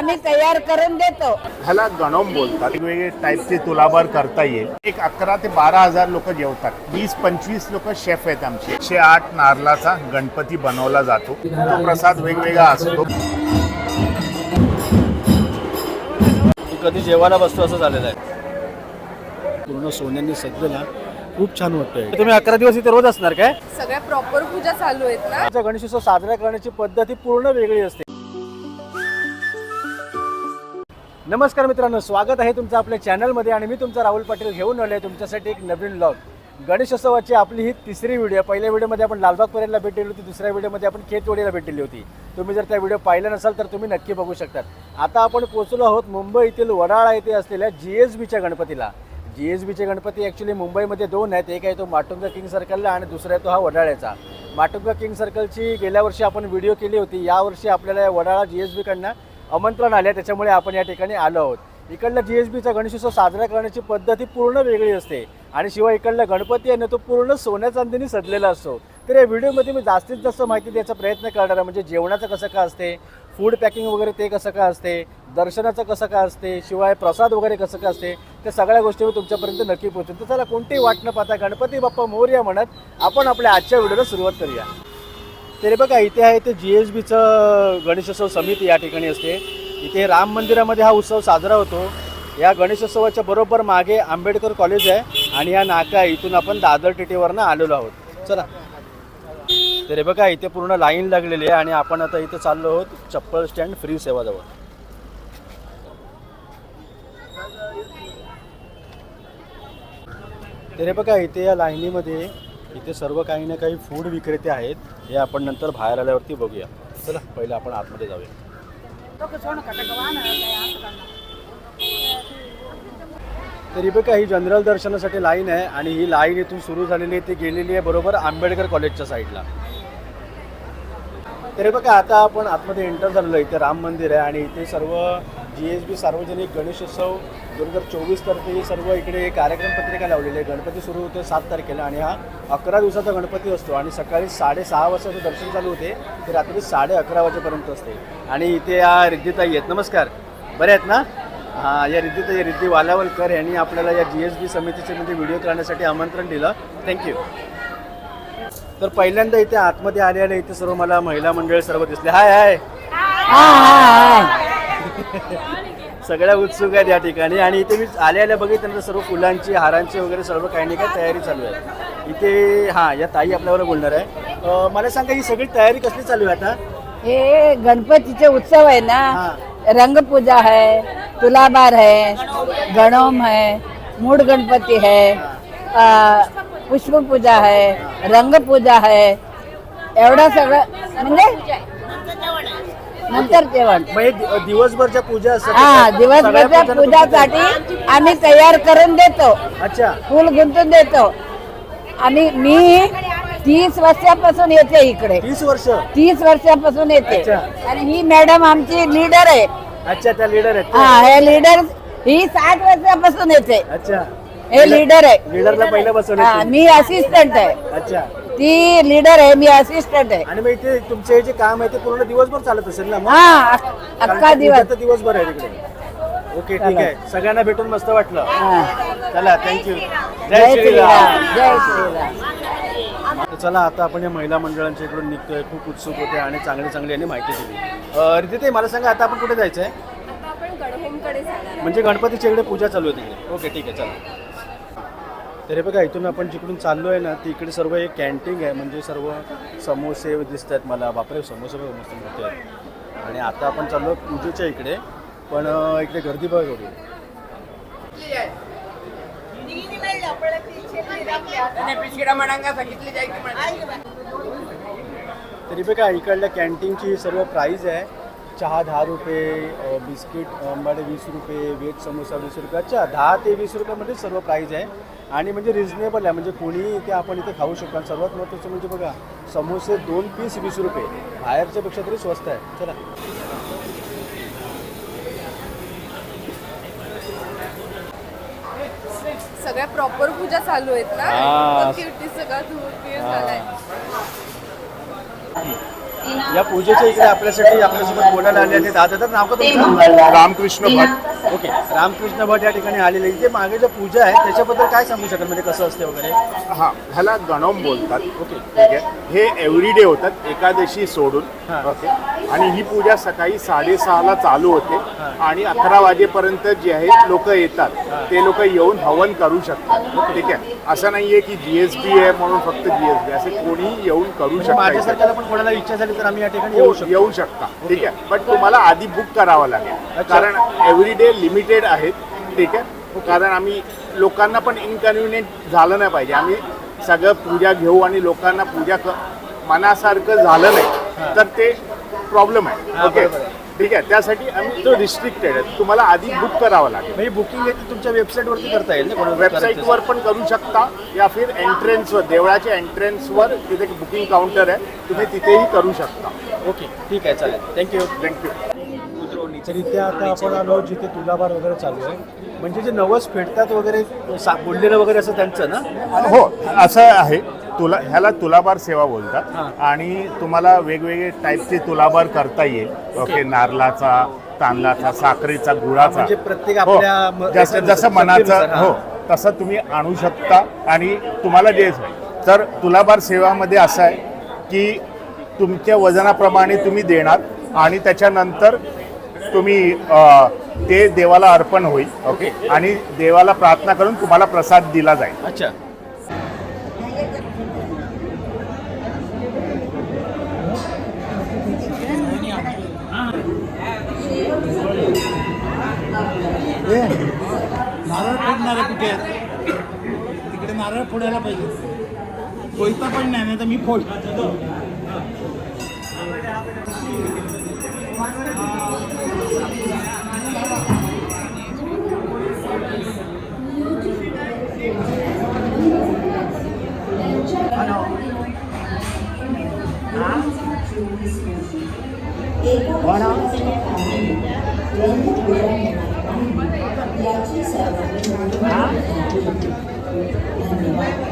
आम्ही तयार करून देतो. ह्याला गणोम बोलतात. वेगवेगळे टाईपचे तुलाभार करता येईल. एक अकरा ते बारा हजार लोक जेवतात. वीस पंचवीस लोक शेफ आहेत आमचे. एकशे आठ नारळाचा गणपती बनवला जातो. तो प्रसाद वेगवेगळा असतो. कधी जेवायला बसतो असं झालेलं आहे. पूर्ण सोन्यांनी सजलेला खूप छान वाटतंय. तुम्ही अकरा दिवस इथे रोज असणार काय? सगळ्या प्रॉपर पूजा चालू आहेत ना. गणेशोत्सव साजरा करण्याची पद्धत ही पूर्ण वेगळी असते. नमस्कार मित्रांनो स्वागत आहे तुमचं आपल्या चॅनलमध्ये आणि मी तुमचा राहुल पाटील घेऊन आलो आहे तुमच्यासाठी एक नवीन ब्लॉग गणेशोत्सवाची आपली ही तिसरी व्हिडिओ पहिल्या व्हिडिओमध्ये आपण लालबाग परेडला भेट दिली होती दुसऱ्या व्हिडिओमध्ये आपण खेतवडीला भेट दिली होती. तुम्ही जर त्या व्हिडिओ पाहिला नसाल तर तुम्ही नक्की बघू शकतात. आता आपण पोहोचलो आहोत मुंबई येथील वडाळा येथे असलेल्या जी एस बीच्या गणपतीला. जी एस बीचे गणपती ॲक्च्युली मुंबईमध्ये दोन आहेत. एक आहे तो माटुंगा किंग सर्कलला आणि दुसरा आहे तो हा वडाळ्याचा. माटुंगा किंग सर्कलची गेल्या वर्षी आपण व्हिडिओ केली होती. यावर्षी आपल्याला वडाळा जी एस बीकडनं आमंत्रण आले त्याच्यामुळे आपण या ठिकाणी आलो आहोत. इकडला जी एस बीचा गणेशोत्सव साजरा करण्याची पद्धती पूर्ण वेगळी असते. आणि शिवाय इकडला गणपती आहे ना तो पूर्ण सोन्या चांदीने सजलेला असतो. तर या व्हिडिओमध्ये मी जास्तीत जास्त माहिती द्यायचा प्रयत्न करणार आहे. म्हणजे जेवणाचं कसं काय असते फूड पॅकिंग वगैरे ते कसं काय असते दर्शनाचं कसं काय असते शिवाय प्रसाद वगैरे कसं काय असते त्या सगळ्या गोष्टी मी तुमच्यापर्यंत नक्की पोहोचेन तर चला कोणतीही वाट न पाहता गणपती बाप्पा मोर्या म्हणत आपण आपल्या आजच्या व्हिडिओला सुरुवात करूया. तरी बघा इथे आहे ते जी एस बीचं गणेशोत्सव समिती या ठिकाणी असते. इथे राम मंदिरामध्ये हा उत्सव साजरा होतो. या गणेशोत्सवाच्या बरोबर मागे आंबेडकर कॉलेज आहे आणि या नाका इथून आपण दादर टिटीवरनं आलेलो आहोत. चला. तरी बघा इथे पूर्ण लाईन लागलेली आहे आणि आपण आता इथे चाललो आहोत चप्पल स्टँड फ्री सेवाजवळ. तरी बघा इथे या लाईनीमध्ये इथे सर्व काही ना काही फूड विक्रेते आहेत. हे आपण नंतर बाहेर आल्यावरती बघूया. चला पहिलं आपण आतमध्ये जाऊया. तरी बघा ही जनरल दर्शनासाठी लाईन आहे आणि ही लाईन इथून सुरू झालेली आहे ती गेलेली आहे बरोबर आंबेडकर कॉलेजच्या साईडला तरी बघा आता आपण आतमध्ये एंटर झालेलो इथे राम मंदिर आहे आणि इथे सर्व जी एस बी सार्वजनिक गणेशोत्सव दोन हजार चोवीस तर्फे सर्व इकडे कार्यक्रम पत्रिका लावलेली आहे गणपती सुरू होते सात तारखेला आणि हा अकरा दिवसाचा गणपती असतो आणि सकाळी साडेसहा वाजताचं दर्शन चालू होते. ते रात्री साडे अकरा वाजेपर्यंत असते. आणि इथे या रिद्धिताई आहेत. नमस्कार. बरे आहेत ना? हां या रिद्धिताई रिद्धी वालावलकर यांनी आपल्याला या जी एस बी समितीचे म्हणजे व्हिडिओ करण्यासाठी आमंत्रण दिलं. थँक्यू तर पहिल्यांदा इथे आतमध्ये आले आले इथे सर्व मला महिला मंडळ सर्व दिसले. हाय हाय सगळ्या उत्सुक आहेत या ठिकाणी. आणि इथे मी आले आल्या बघितल्यानंतर सर्व फुलांची हारांची वगैरे सर्व काही नाही काही तयारी चालू आहे. इथे हां या ताई आपल्यावर बोलणार आहे. अं, मला सांगा ही सगळी तयारी कसली चालू आहे आता? हे गणपतीचे उत्सव आहे ना. रंगपूजा है तुलाबार है गणोम है मूड गणपती है अ, पुष्प पूजा है रंग पूजा है एवढं सगळं म्हणजे नंतर जेवण. दि- दिवसभरच्या पूजा असतात. हा त्या सगळ्या दिवसभरच्या पूजांना तुम्ही पूजासाठी आम्ही तयार करून देतो. अच्छा. फुल गुंतून देतो. आम्ही मी तीस वर्षापासून येते इकडे. तीस वर्ष? तीस वर्षापासून येते. अच्छा. आणि ही मॅडम आमची लीडर आहे. अच्छा त्या लीडर आहेत. हा हे लीडर ही साठ वर्षापासून येते. अच्छा. हे लीडर आहे. लीडरला पहिलं बसवलं हा, तुम्ही. मी असिस्टंट आहे. अच्छा. ती लीडर आहे मी असिस्टंट आहे. आणि मग इथे तुमचे हे जे काम आहे ते पूर्ण दिवसभर चालत असेल ना मग? हा अख- कारण अख्खा की दिवस. तर दिवसभर आहे तिकडे. ओके ठीक आहे. सगळ्यांना भेटून मस्त वाटलं. हा. चला थँक्यू जय श्रीराम. जय श्रीराम. तर चला आता आपण या महिला मंडळांच्या इकडून निघतोय. खूप उत्सुक होते आणि चांगली चांगली यांनी माहिती दिली. रिती मला सांगा आता आपण कुठे जायचं आहे. म्हणजे गणपतीच्या इकडे पूजा चालू आहे तिकडे. ओके ठीक आहे चला. तरी बघा इथून आपण जिकडून चाललो आहे ना तिकडे सर्व एक कॅन्टीन आहे. म्हणजे सर्व समोसे दिसत आहेत मला. बापरे समोसे बघा मस्त मोठे आहेत. आणि आता आपण चाललो पूजेच्या इकडे. पण इकडे गर्दी बघा एवढी. तरी बघा इकडल्या कॅन्टीनची सर्व प्राईज आहे. चहा दहा रुपये बिस्किट आंबाडे वीस रुपये व्हेज समोसा वीस रुपये. अच्छा दहा ते वीस रुपयामध्ये सर्व प्राईज आहे. आणि म्हणजे रिजनेबल आहे. म्हणजे कोणी इथे आपण इथे खाऊ शकतो. आणि सर्वात महत्त्वाचं म्हणजे बघा समोसे दोन पीस वीस रुपये. बाहेरच्या पेक्षा तरी स्वस्त आहे. चला. सगळ्या प्रॉपर पूजा चालू आहेत ना? सगळा झालाय. या पूजेच्या इकडे आपल्यासाठी आपल्यासोबत बोलायला आले आहेत दादा तर नाव का तुमचं? रामकृष्ण भट ओके रामकृष्ण भट या ठिकाणी आलेले इथे मागे ज्या पूजा आहे त्याच्याबद्दल काय सांगू शकाल? म्हणजे कसं असते वगैरे? हा ह्याला गणोम बोलतात. ओके ठीक आहे. हे एव्हरीडे होतात एकादशी सोडून. हा. ओके. आणि ही पूजा सकाळी साडेसहाला चालू होते. आणि अकरा वाजेपर्यंत जे आहेत लोक येतात. ते लोक येऊन हवन करू शकतात. ठीक आहे. असं नाहीये की जीएसबी आहे म्हणून फक्त जीएसबी असे कोणीही येऊन करू शकतात माझ्यासारख्याला पण कोणाला इच्छा झाली तर आम्ही या ठिकाणी येऊ शकतो. येऊ शकता. ठीक आहे. पण तुम्हाला आधी बुक करावं लागेल. अच्छा. कारण एव्हरीडे लिमिटेड आहेत. ठीक आहे? कारण आम्ही लोकांना पण इनकन्व्हिनियंट झालं नाही पाहिजे. आम्ही सगळं पूजा घेऊ आणि लोकांना पूजा क मनासारखं झालं नाही तर ते प्रॉब्लेम आहे. ओके. ठीक आहे? त्यासाठी आम्ही तो रिस्ट्रिक्टेड आहे तुम्हाला आधी बुक करावं लागेल. म्हणजे बुकिंग आहे ते तुमच्या वेबसाईटवरती करता येईल ना वेबसाईटवर पण करू शकता या फिर एंट्रन्सवर देवळाच्या एंट्रन्सवर तिथे बुकिंग काउंटर आहे. तुम्ही तिथेही करू शकता. ओके ठीक आहे चालेल. थँक्यू थँक्यू तर इथे आता आपण आलो जिथे तुलाभार वगैरे चालू आहे. म्हणजे जे नवस फेडतात वगैरे सा- बोललेलं वगैरे असं त्यांचं ना? हो असं आहे. तुला ह्याला तुलाबार सेवा हा. बोलतात आणि तुम्हाला वेगवेगळे टाईपचे तुलाबार करता येईल. ओके. नारळाचा तांदळाचा साखरेचा गुळाचा. म्हणजे प्रत्येक हो. आपल्या म- जसं याच्यानुसार, जसं मनाचं हा. हो तसं तुम्ही आणू शकता. आणि तुम्हाला जे तर तुलाबार सेवामध्ये असं आहे की तुमच्या वजनाप्रमाणे तुम्ही देणार आणि त्याच्यानंतर तुम्ही ते देवाला अर्पण होईल. ओके. आणि देवाला प्रार्थना करून तुम्हाला प्रसाद दिला जाईल. अच्छा. नारळ फोडणारे कुठे? आहेत तिकडे नारळ फोडायला पाहिजे. कोयता पण नाही नाही तर मी फोड. तर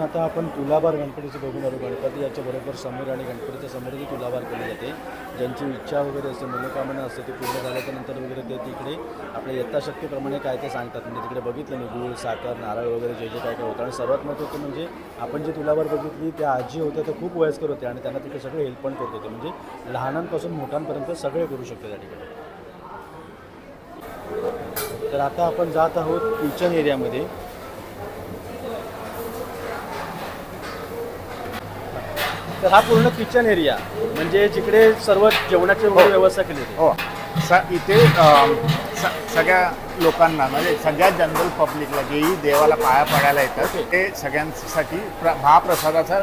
इथून आता आपण तुलाभार गणपतीचं बघून आलो. गणपती याच्याबरोबर समोर आणि गणपतीच्या समोर जी तुलाभार केली जाते. ज्यांची इच्छा वगैरे असते मनोकामना असते ती पूर्ण झाल्याच्यानंतर वगैरे ते तिकडे आपल्या यथाशक्तीप्रमाणे काय ते सांगतात. म्हणजे तिकडे बघितलं मी गूळ साखर नारळ वगैरे जे जे काय काय होतं. आणि सर्वात महत्त्वाचं म्हणजे आपण जे तुलाभार बघितली त्या आजी होत्या त्या खूप वयस्कर होत्या आणि त्यांना तिकडे सगळे हेल्प पण करत होते. म्हणजे लहानांपासून मोठ्यांपर्यंत सगळे करू शकते त्या ठिकाणी. तर आता आपण जात आहोत किचन एरियामध्ये. तर हा पूर्ण किचन एरिया म्हणजे जिकडे सर्व जेवणाची वगैरे व्यवस्था केली होती हो. स इथे स- सगळ्या लोकांना म्हणजे सगळ्या जनरल पब्लिकला जेही देवाला पाया पडायला येतात ते सगळ्यांसाठी प्र महाप्रसादाचा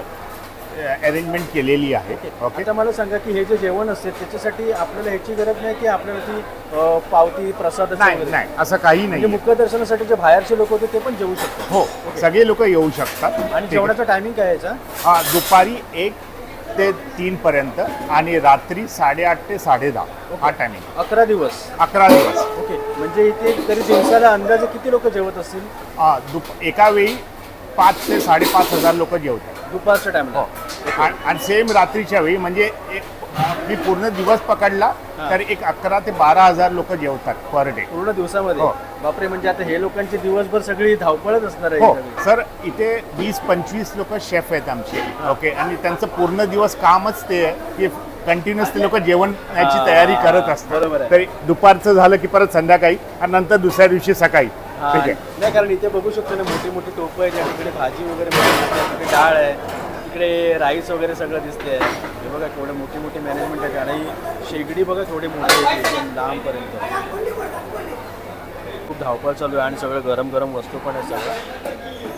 अरेंजमेंट केलेली आहे. ओके. आता मला सांगा की हे जे जेवण असते त्याच्यासाठी आपल्याला ह्याची गरज नाही की आपल्याला ती अ, पावती प्रसाद नाही नाही असं काही म्हणजे नाही मुख्य दर्शनासाठी जे बाहेरचे लोक होते ते पण जेवू शकतात. हो सगळे लोक येऊ शकतात. आणि ठीक आहे. जेवणाचा टायमिंग काय याचा? हा, दुपारी एक ते तीन पर्यंत आणि रात्री साडेआठ ते साडेदहा हा टायमिंग अकरा दिवस. अकरा दिवस. ओके. म्हणजे इथे तरी दिवसाला अंदाजे किती लोक जेवत असतील? हा, दुप एका वेळी पाच ते साडेपाच हजार लोक जेवतात. दुपारच्या टाइमला आणि आणि सेम रात्रीच्या वेळी म्हणजे एक मी पूर्ण दिवस पकडला तर एक अकरा ते बारा हजार लोक जेवतात पर डे पूर्ण दिवसामध्ये? हो. बापरे म्हणजे आता हे लोकांची दिवसभर सगळी धावपळच असणार आहे हो. ही. सर इथे वीस पंचवीस लोक शेफ आहेत आमचे. ओके? आणि त्यांचं पूर्ण दिवस कामच ते आहे की कंटिन्युअस ते लोक जेवणाची हा. तयारी करत असतात. तरी दुपारचं झालं की परत संध्याकाळी आणि नंतर दुसऱ्या दिवशी सकाळी. हा, ठीक आहे. नाही कारण इथे बघू शकतो ना मोठी मोठी टोपं आहेत या तिकडे भाजी वगैरे आहे, तिकडे डाळ आहे तिकडे राईस वगैरे सगळं दिसते हे बघा केवढे मोठी मोठी मॅनेजमेंट आहे आणि शेगडी बघा केवढी मोठी आहे एकदम लांबपर्यंत. खूप धावपळ चालू आहे आणि सगळं गरम गरम वस्तू पण आहे सगळं.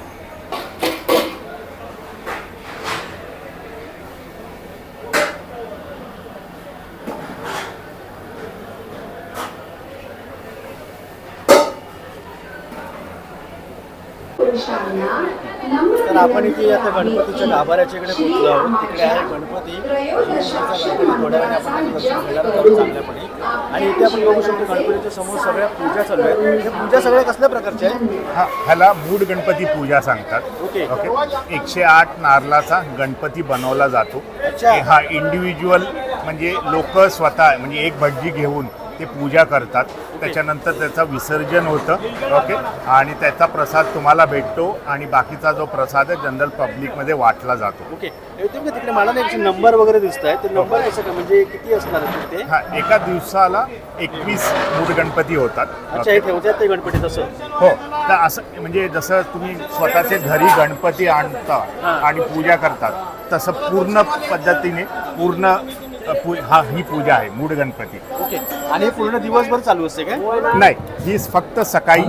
तर आपण इथे आता गणपतीच्या गाभाऱ्याच्या इकडे पोहोचलो आहोत. तिकडे आहे गणपती. गणपतीचा गणपती थोड्या वेळाने आपण त्याचं दर्शन घेणार आहोत चांगल्यापणे. आणि इथे आपण बघू शकतो गणपतीच्या समोर सगळ्या पूजा चालू आहेत. हे पूजा सगळ्या कसल्या प्रकारच्या आहे हा ह्याला मूड गणपती पूजा सांगतात. ओके. ओके. एकशे आठ नारळाचा गणपती बनवला जातो. अच्छा. हा इंडिव्हिज्युअल म्हणजे लोक स्वतः म्हणजे एक भटजी घेऊन ते पूजा करतात. त्याच्यानंतर त्याचं विसर्जन होतं. ओके? आणि त्याचा प्रसाद तुम्हाला भेटतो आणि बाकीचा जो प्रसाद आहे जनरल पब्लिकमध्ये वाटला जातो. ओके. तिकडे मला नाही नंबर वगैरे दिसत आहे ते नंबर कसं का? म्हणजे किती असणार आहे ते हा एका दिवसाला एकवीस मूड गणपती होतात. अच्छा हे ठेवतात ते गणपती तसं हो. तर असं म्हणजे जसं तुम्ही स्वतःचे घरी गणपती आणता आणि पूजा करतात तसं पूर्ण पद्धतीने पूर्ण हा ही पूजा आहे मूड गणपती. ओके. आणि हे पूर्ण दिवसभर चालू असते काय? नाही ही फक्त सकाळी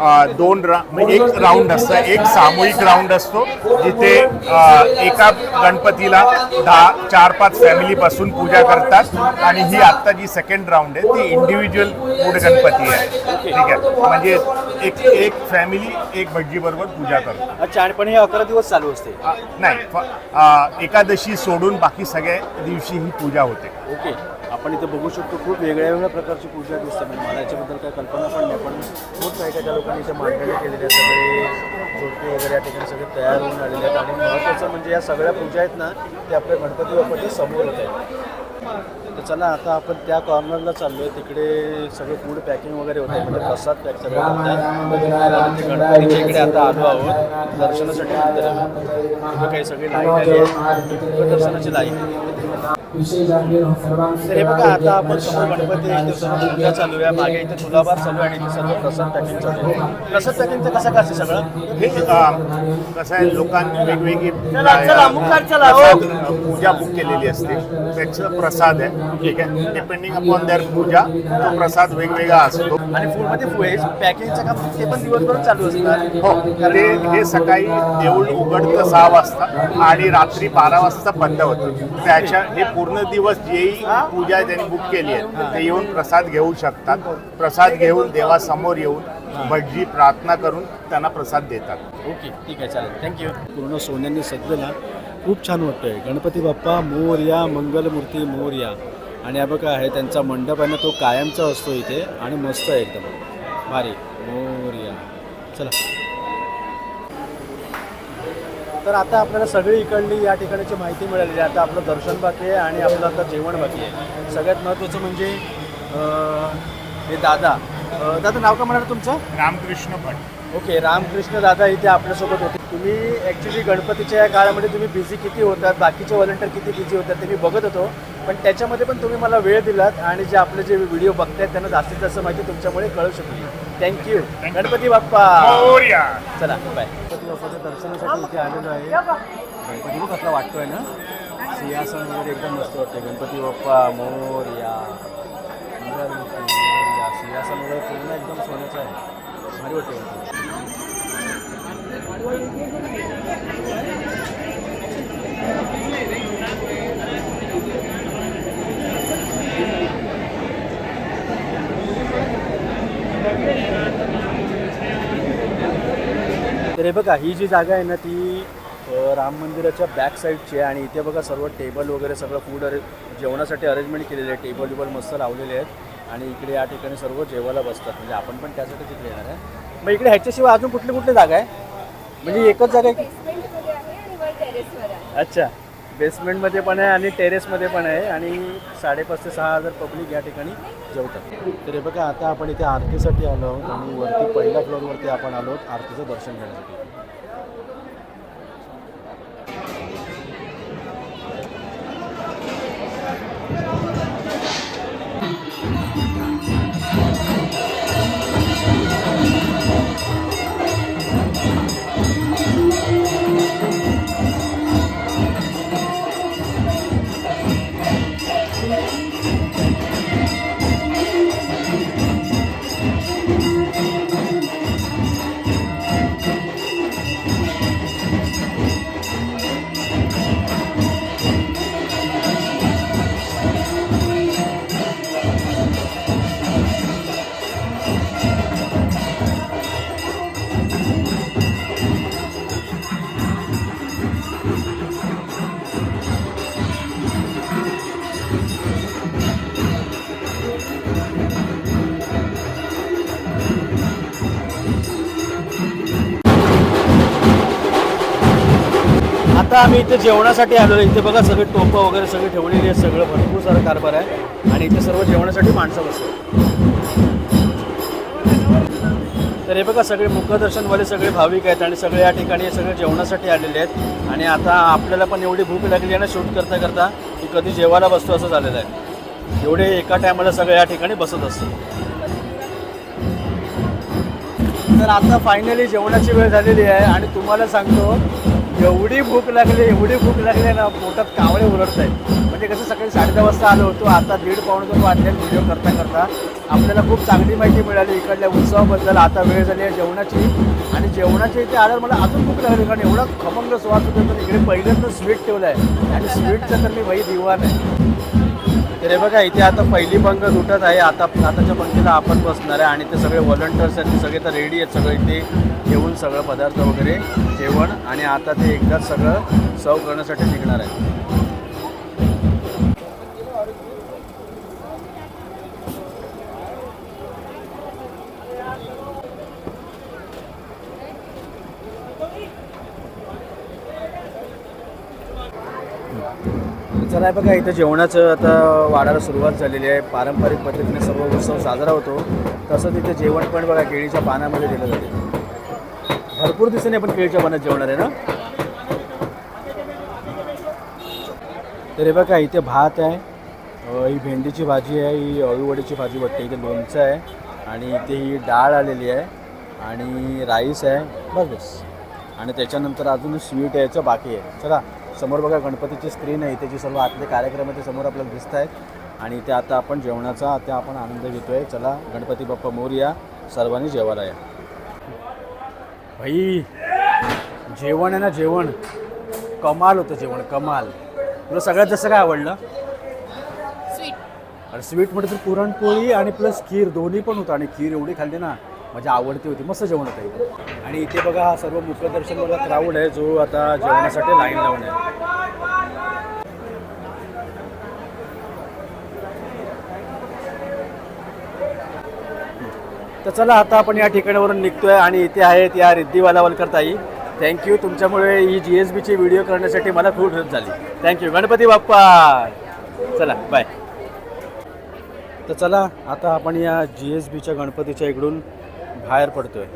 अ, दोन रा म्हणजे एक राऊंड असतं. एक सामूहिक राऊंड असतो जिथे अ, एका गणपतीला दहा चार पाच फॅमिलीपासून पूजा करतात. आणि ही आत्ता जी सेकंड राऊंड आहे ती इंडिव्हिज्युअल मूड गणपती आहे. ठीक आहे. म्हणजे एक एक फॅमिली एक भटजी बरोबर पूजा करतो. अच्छा आणि पण हे अकरा दिवस चालू असते. नाही फ- अ, एकादशी सोडून बाकी सगळ्या दिवशी ही पूजा होते. ओके आपण इथे बघू शकतो खूप वेगळ्या वेगळ्या प्रकारची पूजा दिसते म्हणजे मला याच्याबद्दल काही कल्पना पण नाही पण खूप काही काही लोकांनी इथे मांडणी केलेली आहे सगळे जोडपे वगैरे या ठिकाणी सगळे तयार होऊन आलेले आहेत आणि महत्त्वाचं म्हणजे या सगळ्या पूजा आहेत ना ते आपल्या गणपती बाप्पाच्या समोर होत आहेत तर चला आता आपण त्या कॉर्नरला चाललो आहे तिकडे सगळं फूड पॅकिंग वगैरे होतं म्हणजे प्रसाद पॅक सगळं होतं आणि ते गणपतीच्या इकडे आता आलो आहोत दर्शनासाठी तर काही सगळी आली आहे दर्शनाची तर हे बघा आता आपण समोर गणपती पूजा चालू आहे मागे इथे तुलाभार चालू आहे आणि इथे सर्व प्रसाद पॅकिंगचं कसं असतं सगळं? हे कसं आहे? लोकांनी वेगवेगळी चला, चला, मुखार चला, हो. पूजा बुक केलेली असते. त्याचं प्रसाद आहे. ठीक आहे? डिपेंडिंग अपॉन दॅर पूजा तो प्रसाद वेगवेगळा असतो. आणि फूडमध्ये पॅकिंगचं काम ते पण दिवसभर चालू असणार हो ते हे सकाळी देऊळ उघडतं सहा वाजता आणि रात्री बारा वाजता बंद होतं. त्याच्या हे पूर्ण दिवस जेही पूजा त्यांनी बुक केली आहे ते येऊन प्रसाद घेऊ शकतात. प्रसाद घेऊन देवासमोर येऊन भटजी प्रार्थना करून त्यांना प्रसाद देतात. ओके ठीक आहे चालेल. थँक्यू पूर्ण सोन्यांनी सजलेला खूप छान वाटतोय. गणपती बाप्पा मोरया मंगलमूर्ती मोरया आणि हा बघा आहे त्यांचा मंडप आहे ना तो कायमचा असतो इथे आणि मस्त आहे एकदम. भारी. मोरया चला. तर आता आपल्याला सगळी इकडली या ठिकाणाची माहिती मिळालेली आहे. आता आपलं दर्शन बाकी आहे आणि आपलं आता जेवण बाकी आहे. सगळ्यात महत्त्वाचं म्हणजे अं, हे दादा. दादा नाव का म्हणाल तुमचं? रामकृष्ण भट ओके रामकृष्ण दादा इथे आपल्यासोबत होते. तुम्ही ॲक्च्युली गणपतीच्या या काळामध्ये तुम्ही बिझी किती होतात? बाकीचे व्हॉलेंटियर किती बिझी होतात ते मी बघत होतो. पण त्याच्यामध्ये पण तुम्ही मला वेळ दिलात आणि जे आपले जे व्हिडिओ बघतायत त्यांना जास्तीत जास्त माहिती तुमच्यामुळे कळू शकली. Thank you Ganpati Bappa. Morya. चला बाय गणपती बाप्पाच्या दर्शनासाठी इथे आलेलो आहे. गणपती बघ कसला वाटतोय ना? सिंहासन वगैरे एकदम मस्त वाटतंय. गणपती बाप्पा मोरया. सिंहासन वगैरे पूर्ण एकदम सोन्याचं आहे. भारी वाटतं हे बघा ही जी जागा आहे ना ती राम मंदिराच्या बॅक साईडची आहे आणि इथे बघा सर्व टेबल वगैरे सगळं फूड अरे जेवणासाठी अरेंजमेंट केलेली आहे. टेबल विबल मस्त लावलेले आहेत आणि इकडे या ठिकाणी सर्व जेवायला बसतात. म्हणजे आपण पण त्यासाठी तिकडे येणार आहे. मग इकडे ह्याच्याशिवाय अजून कुठली कुठली जागा आहे? म्हणजे एकच जागा आहे. अच्छा. बेसमेंटमध्ये पण आहे आणि टेरेसमध्ये पण आहे आणि साडेपाच ते सहा हजार पब्लिक या ठिकाणी जेवतात. तर हे बघा आता आपण इथे आरतीसाठी आलो आहोत आणि वरती पहिल्या फ्लोअरवरती आपण आलो आहोत आरतीचं दर्शन घेण्यासाठी. आम्ही इथे जेवणासाठी आलो इथे बघा सगळे टोपं वगैरे सगळे ठेवलेली आहेत. सगळं भरपूर सारं कारभार आहे. आणि इथे सर्व जेवणासाठी माणसं बसतात तर हे बघा सगळे मुखदर्शनवाले सगळे भाविक आहेत आणि सगळे या ठिकाणी हे सगळे जेवणासाठी आलेले आहेत. आणि आता आपल्याला पण एवढी भूक लागली आहे ना शूट करता करता की कधी जेवायला बसतो असं झालेलं आहे. एवढे एका टायमाला सगळे या ठिकाणी बसत असतात. तर आता फायनली जेवणाची वेळ झालेली आहे आणि तुम्हाला सांगतो एवढी भूक लागली एवढी भूक लागली आहे ना पोटात कावळे उलटत आहेत म्हणजे कसं सकाळी साडे दहा वाजता आलो होतो आता दीड पावणे दोन वाजले व्हिडिओ करता करता आपल्याला खूप चांगली माहिती मिळाली. इकडल्या उत्सवाबद्दल आता वेळ झाली आहे जेवणाची. आणि जेवणाची इथे आल्यावर मला अजून भूक लागली कारण एवढा खमंग स्वाद होतो तर इकडे पहिल्यांदा स्वीट ठेवलं आहे आणि स्वीटचं तर मी भाई दिवान आहे. तर हे बघा इथे आता पहिली पंख तुटत आहे. आता आताच्या पंक्तीला आपण बसणार आहे आणि ते सगळे व्हॉलंटियर्स आहेत ते सगळे तर रेडी आहेत. सगळे इथे येऊन सगळं पदार्थ वगैरे जेवण आणि आता ते एकदाच सगळं सर्व करण्यासाठी निघणार आहे चला हे बघा इथं जेवणाचं आता वाढायला सुरुवात झालेली आहे. पारंपरिक पद्धतीने सर्व उत्सव साजरा होतो. तसं तिथे जेवण पण बघा केळीच्या पानामध्ये दिलं जाते. भरपूर दिवसांनी आपण केळीच्या पानात जेवणार आहे ना? तर हे बघा इथे भात आहे. ही भेंडीची भाजी आहे ही अळूवडीची भाजी वाटते इथे लोणचं आहे. आणि इथे ही डाळ आलेली आहे. आणि राईस आहे. बघ बस. आणि त्याच्यानंतर अजून स्वीट यायचं बाकी आहे. चला. समोर बघा गणपतीची स्क्रीन आहे. त्याची सर्व आतले कार्यक्रम आहे ते समोर आपल्याला दिसत आहेत. आणि इथे आता आपण जेवणाचा आता आपण आनंद घेतोय. चला गणपती बाप्पा मोरया सर्वांनी जेवायला या. भाई जेवण आहे ना जेवण. कमाल होतं जेवण कमाल. तुला सगळ्यात जास्त काय आवडलं? आणि स्वीटमध्ये तर पुरणपोळी आणि प्लस खीर. दोन्ही पण होतं आणि खीर एवढी खाल्ली ना. माझी आवडती होती. मस्त जेवण होतं आणि इथे बघा हा सर्व मुखदर्शनवाला क्राऊड आहे जो आता जेवणासाठी लाईन लावून आहे. तर चला आता आपण या ठिकाणावरून निघतोय आणि इथे आहेत या रिद्दीवाला वलकर ताई थँक्यू तुमच्यामुळे ही जी एस बीची व्हिडिओ करण्यासाठी मला खूप हेल्प झाली. Thank you Ganpati Bappa! चला बाय तर चला आता आपण या जी एस बीच्या गणपतीच्या इकडून बाहेर पडतोय.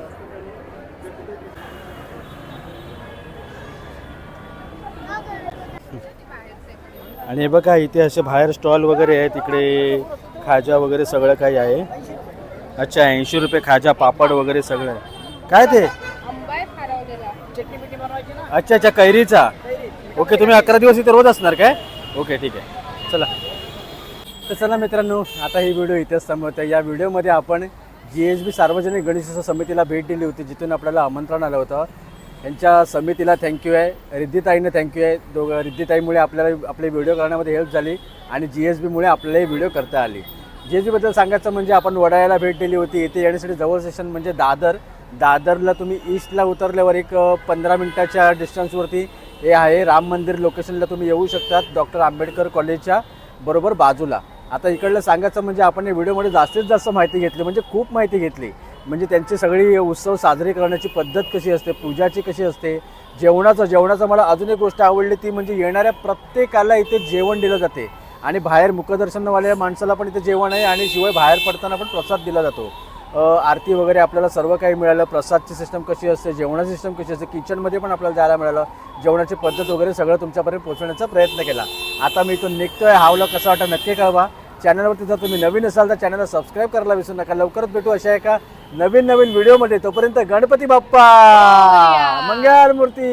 आणि हे बघा इथे असे बाहेर स्टॉल वगैरे आहेत. इकडे खाजा वगैरे सगळं काही आहे. अच्छा ऐंशी रुपये खाजा पापड वगैरे सगळं आहे. काय ते? अच्छा अच्छा कैरीचा. ओके तुम्ही अकरा दिवस इथे रोज असणार काय? ओके ठीक आहे. चला. तर चला मित्रांनो आता ही व्हिडिओ इथेच संपवतो या व्हिडिओमध्ये आपण जी एस बी सार्वजनिक गणेशोत्सव समितीला भेट दिली होती जिथून आपल्याला आमंत्रण आलं होतं. यांच्या समितीला थँक्यू आहे. रिद्धिताईनं थँक्यू आहे. दोघं रिद्धिताईमुळे आपल्याला आपले व्हिडिओ करण्यामध्ये हेल्प झाली आणि जी एस बीमुळे आपल्यालाही व्हिडिओ करता आली. जी एस बीबद्दल सांगायचं म्हणजे आपण वडाळ्याला भेट दिली होती. इथे येण्यासाठी जवळ स्टेशन म्हणजे दादर. दादरला तुम्ही ईस्टला उतरल्यावर एक पंधरा मिनटाच्या डिस्टन्सवरती हे आहे. राम मंदिर लोकेशनला तुम्ही येऊ शकतात. डॉक्टर आंबेडकर कॉलेजच्या बरोबर बाजूला. आता इकडलं सांगायचं म्हणजे आपण या व्हिडिओमध्ये जास्तीत जास्त माहिती घेतली म्हणजे खूप माहिती घेतली. म्हणजे त्यांची सगळी उत्सव साजरी करण्याची पद्धत कशी असते पूजाची कशी असते जेवणाचं जेवणाचं मला अजून एक गोष्ट आवडली ती म्हणजे येणाऱ्या प्रत्येकाला इथे जेवण दिलं जाते. आणि बाहेर मुखदर्शनवाल्या माणसाला पण इथे जेवण आहे आणि शिवाय बाहेर पडताना पण प्रसाद दिला जातो. आरती वगैरे आपल्याला सर्व काही मिळालं प्रसादची सिस्टम कशी असते जेवणाची सिस्टम कशी असते किचनमध्ये पण आपल्याला जायला मिळालं. जेवणाची पद्धत वगैरे सगळं तुमच्यापर्यंत पोहोचवण्याचा प्रयत्न केला. आता मी इथून निघतोय हावला कसा वाटतं नक्की कळवा. चॅनलवरती जर तुम्ही नवीन असाल तर चॅनलला सबस्क्राईब करायला विसरू नका. लवकरच भेटू अशा एका नवीन नवीन व्हिडिओमध्ये. तोपर्यंत गणपती बाप्पा! मंगळ मूर्ती